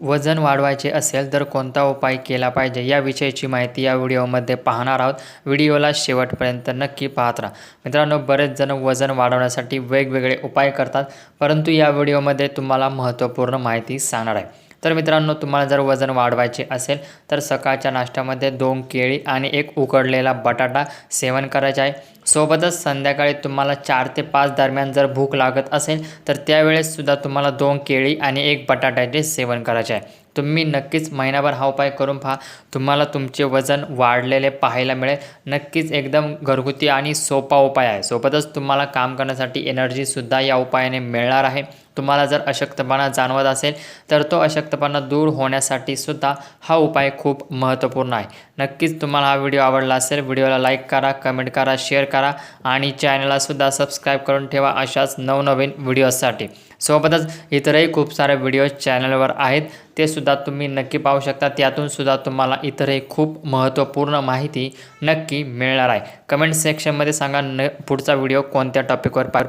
वजन वाढवायचे असेल तर कोणता उपाय केला पाहिजे याविषयीची माहिती या व्हिडिओमध्ये पाहणार आहोत. व्हिडिओला शेवटपर्यंत नक्की पाहत राहा. मित्रांनो बरेच जण वजन वाढवण्यासाठी वेगवेगळे उपाय करतात परंतु या व्हिडिओमध्ये तुम्हाला महत्त्वपूर्ण माहिती सांगणार आहे. तर मित्रांनो तुम्हाला जर वजन वाढवायचे असेल तर सकाळच्या नाश्त्यामध्ये दोन केळी आणि एक उकडलेला बटाटा सेवन करायचा आहे. सोबतच संध्याकाळी तुम्हाला चार ते पाच दरम्यान जर भूक लागत असेल तर त्यावेळेससुद्धा तुम्हाला दोन केळी आणि एक बटाट्याचे सेवन करायचे आहे. तुम्ही नक्कीच महिनाभर हा उपाय करून पहा. तुम्हाला तुमचे वजन वाढलेले पाहायला मिळेल. नक्कीच एकदम घरगुती आणि सोपा उपाय आहे. सोबतच तुम्हाला काम करण्यासाठी एनर्जीसुद्धा या उपायाने मिळणार आहे. तुम्हाला जर अशक्तपणा जाणवत असेल तर तो अशक्तपणा दूर होण्यासाठी सुद्धा हा उपाय खूप महत्त्वपूर्ण आहे. नक्कीच तुम्हाला हा व्हिडिओ आवडला असेल व्हिडिओला लाईक करा कमेंट करा शेअर करा आणि चॅनललासुद्धा सबस्क्राईब करून ठेवा अशाच नवनवीन व्हिडिओसाठी सोबतच इतरही खूप सारे व्हिडिओज चॅनलवर आहेत. ते सुद्धा तुम्ही नक्की पाहू शकता. त्यातून सुद्धा तुम्हाला इतरही खूप महत्त्वपूर्ण माहिती नक्की मिळणार आहे. कमेंट सेक्शनमध्ये सांगा न पुढचा व्हिडिओ कोणत्या टॉपिकवर पा